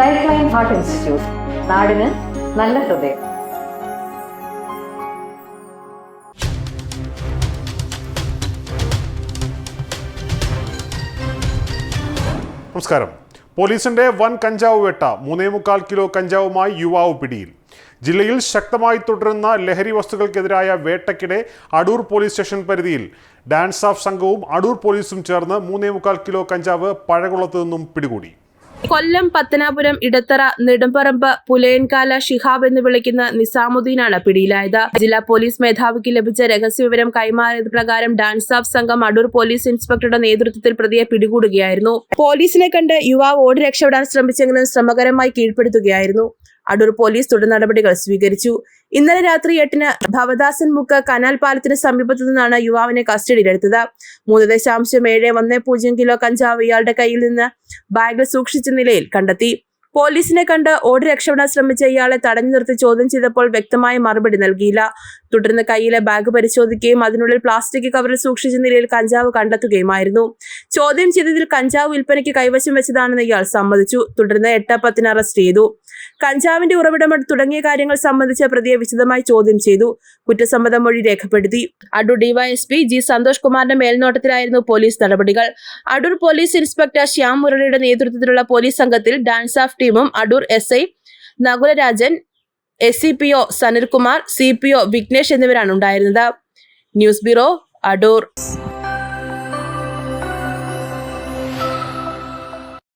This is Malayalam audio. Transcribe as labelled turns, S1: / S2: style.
S1: ലൈഫ് ലൈൻ ഹാർട്ട് ഇൻസ്റ്റിറ്റ്യൂട്ട് നാടിന് നല്ല ഹൃദയം.
S2: നമസ്കാരം. പോലീസിന്റെ വൻ കഞ്ചാവ് വെട്ട മൂന്നേ മുക്കാൽ കിലോ കഞ്ചാവുമായി യുവാവ് പിടിയിൽ. ജില്ലയിൽ ശക്തമായി തുടരുന്ന ലഹരി വസ്തുക്കൾക്കെതിരായ വേട്ടയ്ക്കിടെ അടൂർ പോലീസ് സ്റ്റേഷൻ പരിധിയിൽ ഡാൻസ് ഓഫ് സംഘവും അടൂർ പോലീസും ചേർന്ന് മൂന്നേ മുക്കാൽ കിലോ കഞ്ചാവ് പഴകുളത്തു നിന്നും പിടികൂടി.
S3: കൊല്ലം പത്തനാപുരം ഇടത്തറ നെടുമ്പറമ്പ് പുലയൻകാല ഷിഹാബ് എന്ന് വിളിക്കുന്ന നിസാമുദ്ദീനാണ് പിടിയിലായത്. ജില്ലാ പോലീസ് മേധാവിക്ക് ലഭിച്ച രഹസ്യവിവരം കൈമാറിയത് പ്രകാരം ഡാൻസ് ഓഫ് സംഘം അടൂർ പോലീസ് ഇൻസ്പെക്ടറുടെ നേതൃത്വത്തിൽ പ്രതിയെ പിടികൂടുകയായിരുന്നു. പോലീസിനെ കണ്ട് യുവാവ് ഓടി രക്ഷപ്പെടാൻ ശ്രമിച്ചെങ്കിലും ശ്രമകരമായി കീഴ്പ്പെടുത്തുകയായിരുന്നു. അടൂർ പോലീസ് തുടർ നടപടികൾ സ്വീകരിച്ചു. ഇന്നലെ രാത്രി എട്ടിന് ഭവദാസൻ മുക്ക് കനാൽ പാലത്തിന് സമീപത്തു നിന്നാണ് യുവാവിനെ കസ്റ്റഡിയിലെടുത്തത്. മൂന്ന് ദശാംശം ഏഴ് ഒന്ന് പൂജ്യം കിലോ കഞ്ചാവ് ഇയാളുടെ കയ്യിൽ നിന്ന് ബാഗിൽ സൂക്ഷിച്ച നിലയിൽ കണ്ടെത്തി. പോലീസിനെ കണ്ട് ഓടി രക്ഷപ്പെടാൻ ശ്രമിച്ച ഇയാളെ തടഞ്ഞു നിർത്തി ചോദ്യം ചെയ്തപ്പോൾ വ്യക്തമായ മറുപടി നൽകിയില്ല. തുടർന്ന് കയ്യിലെ ബാഗ് പരിശോധിക്കുകയും അതിനുള്ളിൽ പ്ലാസ്റ്റിക് കവറിൽ സൂക്ഷിച്ച നിലയിൽ കഞ്ചാവ് കണ്ടെത്തുകയുമായിരുന്നു. ചോദ്യം ചെയ്തതിൽ കഞ്ചാവ് വിൽപ്പനയ്ക്ക് കൈവശം വെച്ചതാണെന്ന് ഇയാൾ സമ്മതിച്ചു. തുടർന്ന് എട്ട് പത്തിന് അറസ്റ്റ് ചെയ്തു. കഞ്ചാവിന്റെ ഉറവിടം തുടങ്ങിയ കാര്യങ്ങൾ സംബന്ധിച്ച പ്രതിയെ വിശദമായി ചോദ്യം ചെയ്തു. കുറ്റസമ്മത മൊഴി രേഖപ്പെടുത്തി. അടൂർ ഡിവൈഎസ്പി ജി സന്തോഷ് കുമാറിന്റെ മേൽനോട്ടത്തിലായിരുന്നു പോലീസ് നടപടികൾ. അടൂർ പോലീസ് ഇൻസ്പെക്ടർ ശ്യാം മുരളിയുടെ നേതൃത്വത്തിലുള്ള പോലീസ് സംഘത്തിൽ ഡാൻസ് ഓഫ് ടീമും Adoor S I Nakularajan S C P O Sanilkumar C P O Vignesh എന്നിവരാണ് ഉണ്ടായിരുന്നത്. News bureau Adoor.